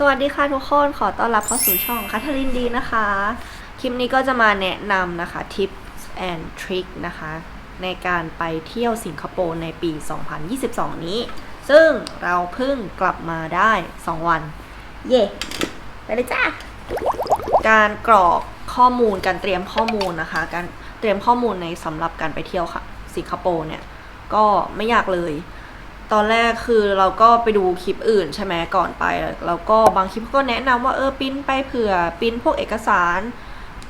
สวัสดีค่ะทุกคนขอต้อนรับเข้าสู่ช่องคัทลินดีนะคะ คลิปนี้ก็จะมาแนะนำนะคะ tips and trick นะคะ ในการไปเที่ยวสิงคโปร์ในปี 2022 นี้ ซึ่งเราเพิ่งกลับมาได้ 2 วัน เย่ไปเลยจ้า การกรอกข้อมูลการเตรียมข้อมูลนะคะ การเตรียมข้อมูลในสำหรับการไปเที่ยวค่ะ สิงคโปร์เนี่ย ก็ไม่ยากเลย ตอนแรกคือเราก็ไปดูคลิปอื่นใช่ไหมก่อนไป แล้วก็บางคลิปก็แนะนำว่าเออปิ้นไปเผื่อปิ้นพวกเอกสาร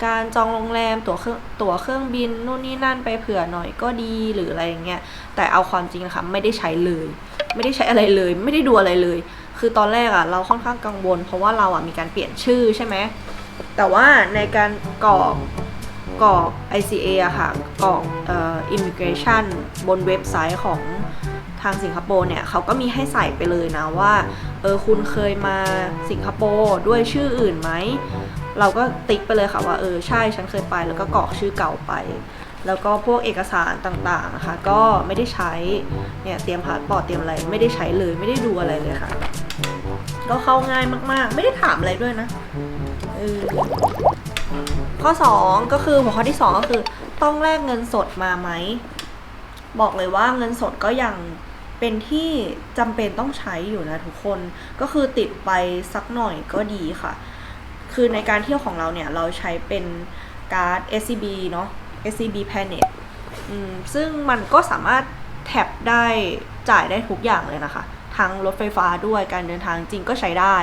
การจองโรงแรมตั๋วเครื่องตั๋วเครื่องบินนู่นนี่นั่นไปเผื่อหน่อยก็ดีหรืออะไรอย่างเงี้ยแต่เอาความจริงนะคะไม่ได้ใช้เลย ไม่ได้ใช้อะไรเลย ไม่ได้ดูอะไรเลย คือตอนแรกอะเราค่อนข้างกังวล เพราะว่าเราอะมีการเปลี่ยนชื่อใช่ไหมแต่ว่าในการกรอกกรอก ICA อะค่ะกรอกเอ่อ immigration บนเว็บไซต์ของ ทางสิงคโปร์เนี่ยเขาก็มีให้ใส่ไปเลยนะว่าเออคุณเคยมาสิงคโปร์ด้วยชื่ออื่นไหม เราก็ติ๊กไปเลยค่ะว่าเออใช่ฉันเคยไปแล้วก็กรอกชื่อเก่าไป แล้วก็พวกเอกสารต่างๆนะคะก็ไม่ได้ใช้เนี่ยเตรียมพาสปอร์ตเตรียมอะไรไม่ได้ใช้เลยไม่ได้ดูอะไรเลยค่ะ ก็เข้าง่ายมากๆ ไม่ได้ถามอะไรด้วยนะออข้อ 2 ก็คือหัวข้อที่ 2 ก็คือต้องแลกเงินสดมาไหม บอกเลยว่าเงินสดก็ยัง เป็นที่จำเป็นต้องใช้อยู่นะทุกคน ก็คือติดไปสักหน่อยก็ดีค่ะ คือในการเที่ยวของเราเนี่ยเราใช้เป็นการ์ด SCB เนาะ SCB Planet ซึ่งมันก็สามารถแท็บได้จ่ายได้ทุกอย่างเลยนะคะ ทั้งรถไฟฟ้าด้วยการเดินทางจริงก็ใช้ได้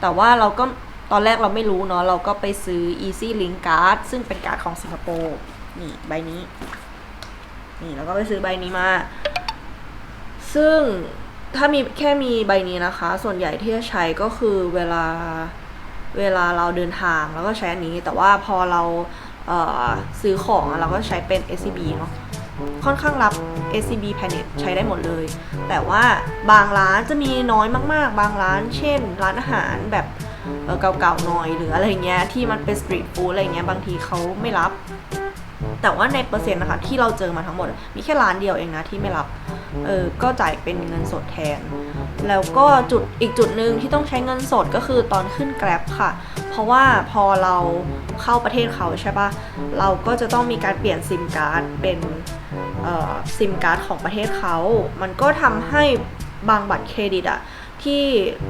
แต่ว่าเราก็ตอนแรกเราไม่รู้เนาะเราก็ไปซื้อ Easy Link Card ซึ่งเป็นการ์ดของสิงคโปร์นี่ใบนี้ นี่แล้วก็ไปซื้อใบนี้มา ซึ่งถ้ามีแค่มีใบนี้นะคะ ส่วนใหญ่ที่จะใช้ก็คือเวลาเวลาเราเดินทางแล้วก็ใช้อันนี้แต่ว่าพอเราเซื้อของเราก็ใช้เป็น SCB เนาะค่อนข้างรับ SCB Planet ใช้ได้หมดเลย แต่ว่าบางร้านจะมีน้อยมาก ๆ บางร้าน เช่น ร้านอาหารแบบเก่าๆหน่อยหรืออะไรเงี้ยที่มันเป็นสตรีทฟู้ดอะไรเงี้ยบางทีเขาไม่รับ แต่ว่าในเปอร์เซ็นต์นะคะที่เราเจอมาทั้งหมด มีแค่ร้านเดียวเองนะที่ไม่รับเออก็จ่ายเป็นเงินสดแทน แล้วก็จุดอีกจุดหนึ่งที่ต้องใช้เงินสดก็คือตอนขึ้นแกร็บค่ะ เพราะว่าพอเราเข้าประเทศเขาใช่ปะเราก็จะต้องมีการเปลี่ยนซิมการ์ดเป็นซิมการ์ดของประเทศเขา มันก็ทำให้บางบัตรเครดิตอะที่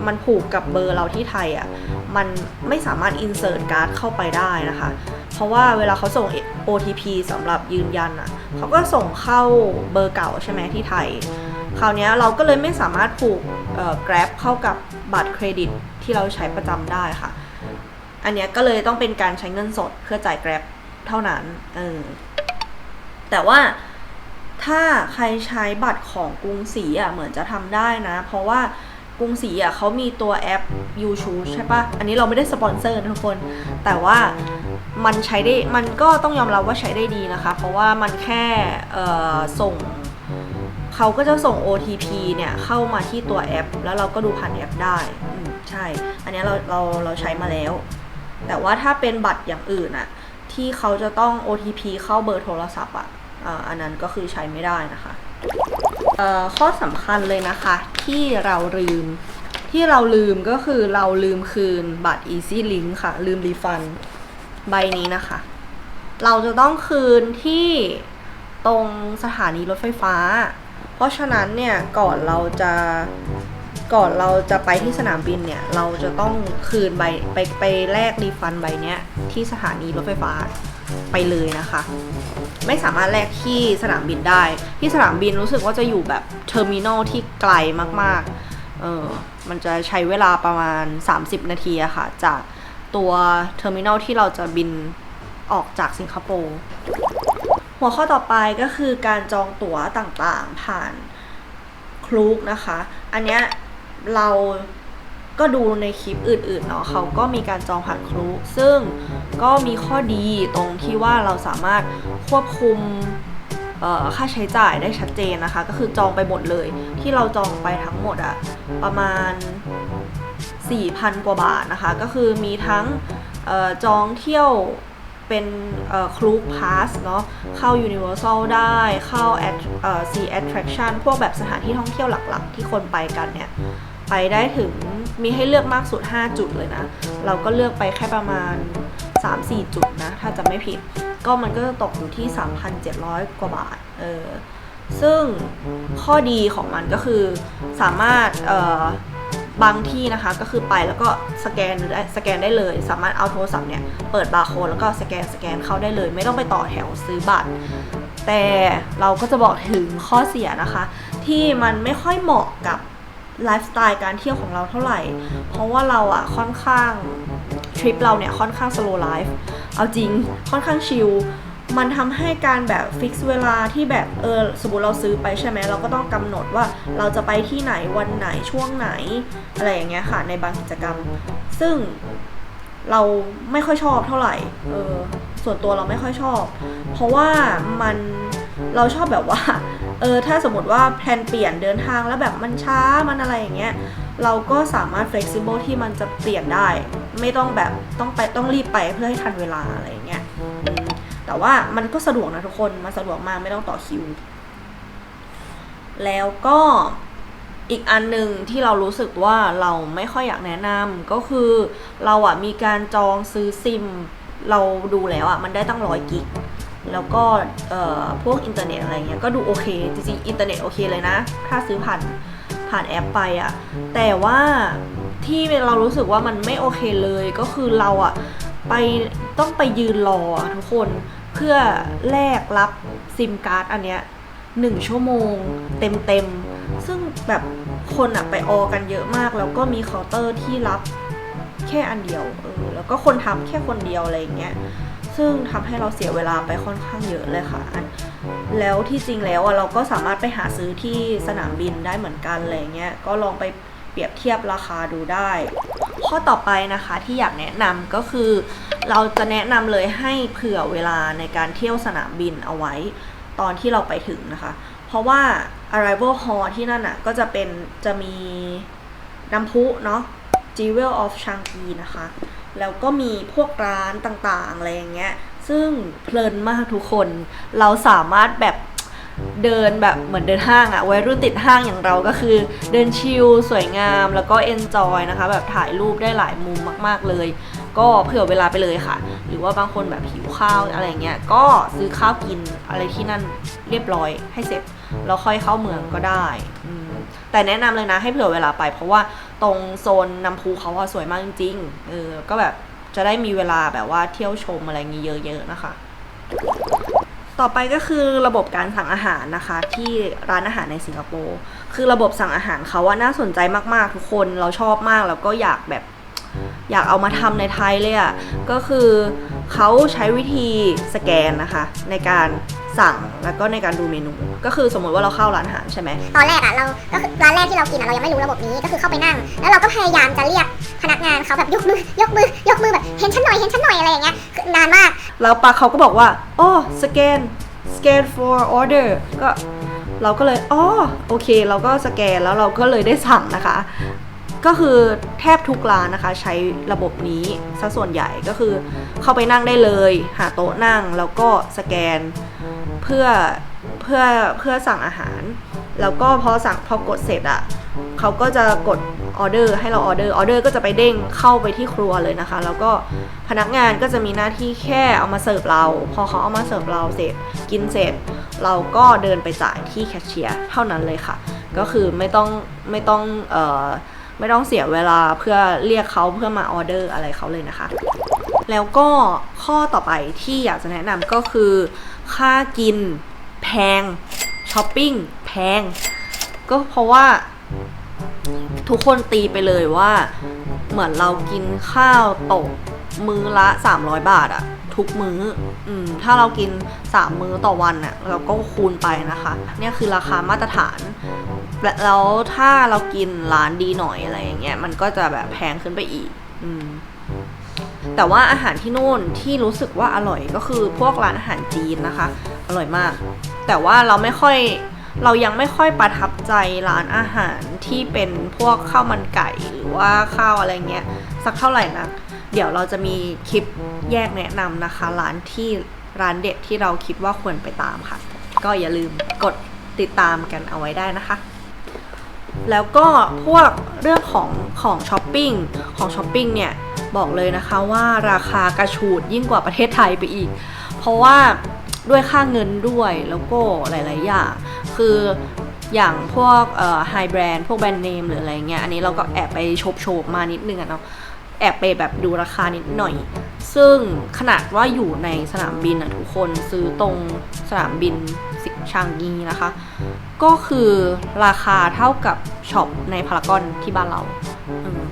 มันผูกกับเบอร์เราที่ไทยอะมันไม่สามารถอินเสิร์ตการ์ดเข้าไปได้นะคะ เพราะว่าเวลาเขาส่ง OTP สำหรับยืนยันอะเขาก็ส่งเข้าเบอร์เก่าใช่ไหมที่ไทย คราวนี้เราก็เลยไม่สามารถผูกเอ่อ Grab เข้ากับบัตรเครดิตที่เราใช้ประจำได้ค่ะ อันเนี้ยก็เลยต้องเป็นการใช้เงินสดเพื่อจ่าย Grab เท่านั้นเออแต่ว่าถ้าใครใช้บัตรของกรุงศรีอะเหมือนจะทำได้นะ เพราะว่า กรุงศรีอะเขามีตัวแอป You Choose ใช่ปะอันนี้เราไม่ได้สปอนเซอร์นะทุกคน แต่ว่ามันใช้ได้ มันก็ต้องยอมรับว่าใช้ได้ดีนะคะ เพราะว่ามันแค่ส่ง เขาก็จะส่ง OTP เนี่ย เข้ามาที่ตัวแอป แล้วเราก็ดูผ่านแอปได้ ใช่ อันนี้เราเราเราใช้มาแล้ว แต่ว่าถ้าเป็นบัตรอย่างอื่นอะที่เขาจะต้อง OTP เข้าเบอร์โทรศัพท์อะอ่าอันนั้นก็คือใช้ไม่ได้นะคะข้อสำคัญเลยนะคะ ที่เราลืม ที่เราลืมก็คือเราลืมคืนบัตร Easy Link ค่ะ ลืมรีฟันใบนี้นะคะ เราจะต้องคืนที่ตรงสถานีรถไฟฟ้า เพราะฉะนั้นเนี่ยก่อนเราจะก่อนเราจะไปที่สนามบินเนี่ย เราจะต้องคืนใบไปไปแลกรีฟันใบเนี้ยที่สถานีรถไฟฟ้า ไปเลยนะคะ ไม่สามารถแลกที่สนามบินได้ ที่สนามบินรู้สึกว่าจะอยู่แบบเทอร์มินอลที่ไกลมากๆ เออมันจะใช้เวลาประมาณ 30 นาทีอะค่ะ จากตัวเทอร์มินอลที่เราจะบินออกจากสิงคโปร์ หัวข้อต่อไปก็คือการจองตั๋วต่างๆผ่านคลูกนะคะ อันเนี้ยเรา ก็ดูในคลิปอื่นๆเนาะเขาก็มีการจองผ่านคลูกซึ่งก็มีข้อดีตรงที่ว่าเราสามารถควบคุมค่าใช้จ่ายได้ชัดเจนนะคะ ก็คือจองไปหมดเลย ที่เราจองไปทั้งหมดอะประมาณ 4,000 กว่าบาทนะคะ ก็คือมีทั้งออจองเที่ยวเป็นคลูกพาสเนาะเข้า Universal ได้เข้า At เอ่อ Sea Attraction พวกแบบสถานที่ท่องเที่ยวหลักๆ ที่คนไปกันเนี่ย ไปได้ถึง มีให้เลือกมากสุด 5 จุดเลยนะ เราก็เลือกไปแค่ประมาณ 3-4 จุดนะ ถ้าจะไม่ผิด ก็มันก็จะตกอยู่ที่ 3,700 กว่าบาท เออ ซึ่งข้อดีของมันก็คือสามารถเออบางที่นะคะก็คือไปแล้วก็สแกนสแกนได้เลย สามารถเอาโทรศัพท์เนี่ยเปิดบาร์โค้ดแล้วก็สแกนสแกนเข้าได้เลย ไม่ต้องไปต่อแถวซื้อบัตร แต่เราก็จะบอกถึงข้อเสียนะคะ ที่มันไม่ค่อยเหมาะกับ ไลฟ์สไตล์การเที่ยวของเราเท่าไหร่ เพราะว่าเราอะค่อนข้างทริปเราเนี่ยค่อนข้างสโลไลฟ์เอาจริงค่อนข้างชิลมันทำให้การแบบฟิกซ์เวลาที่แบบเออสมมติเราซื้อไปใช่ไหมเราก็ต้องกำหนดว่าเราจะไปที่ไหนวันไหนช่วงไหน อะไรอย่างเงี้ยค่ะในบางกิจกรรม ซึ่งเราไม่ค่อยชอบเท่าไหร่เออส่วนตัวเราไม่ค่อยชอบ เพราะว่ามันเราชอบแบบว่า เออถ้าสมมติว่าแพลนเปลี่ยนเดินทางแล้วแบบมันช้ามันอะไรอย่างเงี้ยเราก็สามารถ flexible ที่มันจะเปลี่ยนได้ ไม่ต้องแบบต้องไปต้องรีบไปเพื่อให้ทันเวลาอะไรอย่างเงี้ยแต่ว่ามันก็สะดวกนะทุกคนมันสะดวกมากไม่ต้องต่อคิว แล้วก็อีกอันหนึ่งที่เรารู้สึกว่าเราไม่ค่อยอยากแนะนำก็คือเราอะมีการจองซื้อซิม เราดูแล้วอะมันได้ตั้งร้อยกิก แล้วก็พวกอินเทอร์เน็ตอะไรเงี้ยก็ดูโอเค จริงๆ อินเทอร์เน็ตโอเคเลยนะ ถ้าซื้อผ่านผ่านแอปไปอะแต่ว่าที่เรารู้สึกว่ามันไม่โอเคเลยก็คือเราอะไปต้องไปยืนรอทุกคนเพื่อแลกรับซิมการ์ดอันเนี้ยหนึ่งชั่วโมงเต็มๆ ซึ่งแบบคนอะไปออกันเยอะมาก แล้วก็มีเคาน์เตอร์ที่รับแค่อันเดียวเออแล้วก็คนทำแค่คนเดียวอะไรอย่างเงี้ย ซึ่งทำให้เราเสียเวลาไปค่อนข้างเยอะเลยค่ะ แล้วที่จริงแล้วอะเราก็สามารถไปหาซื้อที่สนามบินได้เหมือนกันอะไรเงี้ย ก็ลองไปเปรียบเทียบราคาดูได้ ข้อต่อไปนะคะที่อยากแนะนำก็คือ เราจะแนะนำเลยให้เผื่อเวลาในการเที่ยวสนามบินเอาไว้ตอนที่เราไปถึงนะคะ เพราะว่า arrival hall ที่นั่นอะก็จะเป็นจะมีน้ำพุเนาะ Jewel of Changi นะคะ แล้วก็มีพวกร้านต่างๆอะไรอย่างเงี้ย ซึ่งเพลินมากทุกคน เราสามารถแบบเดินแบบเหมือนเดินห้างอะวัยรุ่นติดห้างอย่างเราก็คือ เดินชิลสวยงามแล้วก็เอนจอยนะคะ แบบถ่ายรูปได้หลายมุมมาก ๆเลย ก็เผื่อเวลาไปเลยค่ะ หรือว่าบางคนแบบหิวข้าวอะไรเงี้ยก็ซื้อข้าวกินอะไรที่นั่นเรียบร้อยให้เสร็จแล้วค่อยเข้าเมืองก็ได้แต่แนะนำเลยนะให้เผื่อเวลาไปเพราะว่า ตรงโซนน้ำพุเขาอะสวยมากจริงๆเออก็แบบจะได้มีเวลาแบบว่าเที่ยวชมอะไรงี้เยอะๆนะคะ ต่อไปก็คือระบบการสั่งอาหารนะคะ ที่ร้านอาหารในสิงคโปร์คือระบบสั่งอาหารเขาว่าน่าสนใจมากๆ ทุกคนเราชอบมากแล้วก็อยากแบบอยากเอามาทำในไทยเลยอะ่ะก็คือเขาใช้วิธีสแกนนะคะ ในการ สั่งแล้วก็ในการดูเมนู ก็คือสมมติว่าเราเข้าร้านอาหารใช่ไหมตอนแรกอะเราก็คือร้านแรกที่เรากินอะเรายังไม่รู้ระบบนี้ก็คือเข้าไปนั่ง แล้วเราก็พยายามจะเรียกพนักงานเขาแบบยกมือยกมือยกมือแบบเห็นฉันหน่อยเห็นฉันหน่อยอะไรอย่างเงี้ยคือนานมากแล้วปาเขาก็บอกว่าอ๋อสแกนสแกน for order ก็เราก็เลยอ๋อโอเค เราก็สแกนแล้วเราก็เลยได้สั่งนะคะ ก็คือแทบทุกร้านนะคะ ใช้ระบบนี้ซะส่วนใหญ่ก็คือเข้าไปนั่งได้เลย หาโต๊ะนั่งแล้วก็สแกนเพื่อเพื่อเพื่อสั่งอาหาร แล้วก็พอสั่งพอกดเสร็จอะ่ะเขาก็จะกดออเดอร์ให้เราออเดอร์ออเดอร์ก็จะไปเด้งเข้าไปที่ครัวเลยนะคะ แล้วก็พนักงานก็จะมีหน้าที่แค่เอามาเสิร์ฟเรา พอเขาเอามาเสิร์ฟเราเสร็จกินเสร็จ เราก็เดินไปจ่ายที่แคชเชียร์เท่านั้นเลยค่ะ ก็คือไม่ต้องไม่ต้องเอ่อ ไม่ต้องเสียเวลาเพื่อเรียกเขาเพื่อมาออเดอร์อะไรเขาเลยนะคะ แล้วก็ข้อต่อไปที่อยากจะแนะนำก็คือ ค่ากินแพงช้อปปิ้งแพง ก็เพราะว่าทุกคนตีไปเลยว่า เหมือนเรากินข้าวตกมื้อละ 300 บาทอะ ทุกมื้ออืมถ้าเรากิน 3 มื้อต่อวันอะเราก็คูณไปนะคะ เนี่ยคือราคามาตรฐานและแล้วถ้าเรากินร้านดีหน่อยอะไรอย่างเงี้ยมันก็จะแบบแพงขึ้นไปอีก อืมแต่ว่าอาหารที่นู่นที่รู้สึกว่าอร่อยก็คือพวกร้านอาหารจีนนะคะ อร่อยมาก แต่ว่าเราไม่ค่อยเรายังไม่ค่อยประทับใจร้านอาหารที่เป็นพวกข้าวมันไก่หรือว่าข้าวอะไรเงี้ยสักเท่าไหร่นะ เดี๋ยวเราจะมีคลิปแยกแนะนำนะคะ ร้านที่ร้านเด็ดที่เราคิดว่าควรไปตามค่ะ ก็อย่าลืมกดติดตามกันเอาไว้ได้นะคะ แล้วก็พวกเรื่องของของช้อปปิ้งของช้อปปิ้งเนี่ยบอกเลยนะคะว่าราคากระฉูดยิ่งกว่าประเทศไทยไปอีก เพราะว่าด้วยค่าเงินด้วยแล้วก็หลาย ๆ อย่าง คืออย่างพวกไฮแบรนด์พวกแบรนด์เนมหรืออะไรเงี้ย อันนี้เราก็แอบไปโฉบโฉบๆมานิดนึงอะเนาะ อบไปแบบดูราคานิดหน่อย ซึ่งขนาดว่าอยู่ในสนามบินอะทุกคนซื้อตรงสนามบินสิชางงีนะคะ ก็คือราคาเท่ากับช็อปในพารากอนที่บ้านเรา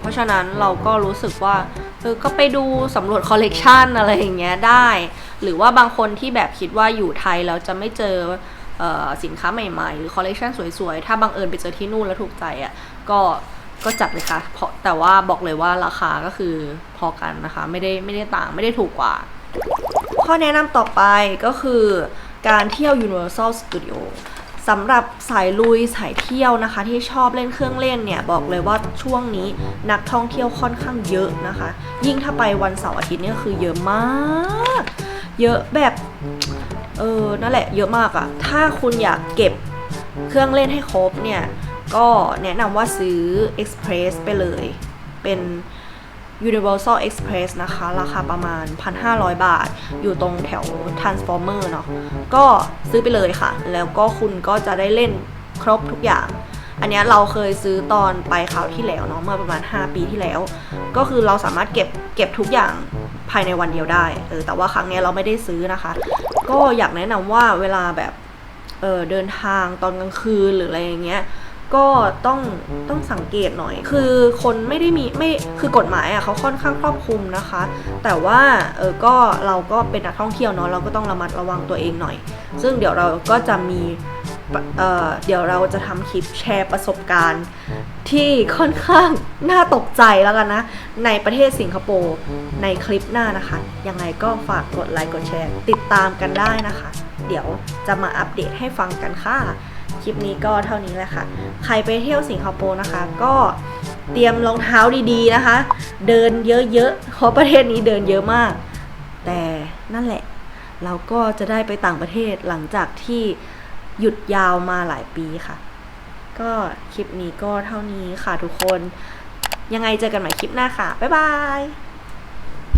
เพราะฉะนั้นเราก็รู้สึกว่าเออก็ไปดูสำรวจคอลเลกชันอะไรอย่างเงี้ยได้ หรือว่าบางคนที่แบบคิดว่าอยู่ไทยแล้วจะไม่เจอเออสินค้าใหม่ๆ หรือคอลเลกชันสวยๆ ถ้าบังเอิญไปเจอที่นู่นแล้วถูกใจอะ่ะก็ ก็จัดเลยค่ะ เพราะแต่ว่าบอกเลยว่าราคาก็คือพอกันนะคะ ไม่ได้ไม่ได้ต่างไม่ได้ถูกกว่า ข้อแนะนำต่อไปก็คือการเที่ยว Universal Studio สำหรับสายลุยสายเที่ยวนะคะ ที่ชอบเล่นเครื่องเล่นเนี่ยบอกเลยว่าช่วงนี้นักท่องเที่ยวค่อนข้างเยอะนะคะ ยิ่งถ้าไปวันเสาร์อาทิตย์เนี่ยคือเยอะมาก เยอะแบบเออนั่นแหละเยอะมากอะถ้าคุณอยากเก็บเครื่องเล่นให้ครบเนี่ย ก็แนะนำว่าซื้อ Express ไปเลย เป็น Universal Express นะคะ ราคาประมาณ 1,500 บาท อยู่ตรงแถว Transformer เนาะก็ซื้อไปเลยค่ะ แล้วก็คุณก็จะได้เล่นครบทุกอย่าง อันนี้เราเคยซื้อตอนไปคราวที่แล้วเนาะเมื่อประมาณ 5 ปีที่แล้ว ก็คือเราสามารถเก็บเก็บทุกอย่างภายในวันเดียวได้เออแต่ว่าครั้งนี้เราไม่ได้ซื้อนะคะ ก็อยากแนะนำว่าเวลาแบบเออเดินทางตอนกลางคืนหรืออะไรอย่างเงี้ย ก็ต้องต้องสังเกตหน่อย คือคนไม่ได้มีไม่คือกฎหมายอะเขาค่อนข้างครอบคลุมนะคะ แต่ว่าเออก็เราก็เป็นนักท่องเที่ยวเนาะเราก็ต้องระมัดระวังตัวเองหน่อย ซึ่งเดี๋ยวเราก็จะมีเอ่อเดี๋ยวเราจะทำคลิปแชร์ประสบการณ์ ที่ค่อนข้างน่าตกใจแล้วกันนะ ในประเทศสิงคโปร์ในคลิปหน้านะคะ ยังไงก็ฝากกดไลค์กดแชร์ ติดตามกันได้นะคะ เดี๋ยวจะมาอัปเดตให้ฟังกันค่ะ คลิปนี้ก็เท่านี้แหละค่ะ ใครไปเที่ยวสิงคโปร์นะคะ ก็เตรียมรองเท้าดีๆนะคะ เดินเยอะๆเพราะประเทศนี้เดินเยอะมาก แต่นั่นแหละ เราก็จะได้ไปต่างประเทศหลังจากที่หยุดยาวมาหลายปีค่ะ ก็คลิปนี้ก็เท่านี้ค่ะทุกคน ยังไงเจอกันใหม่คลิปหน้าค่ะ บ๊ายบาย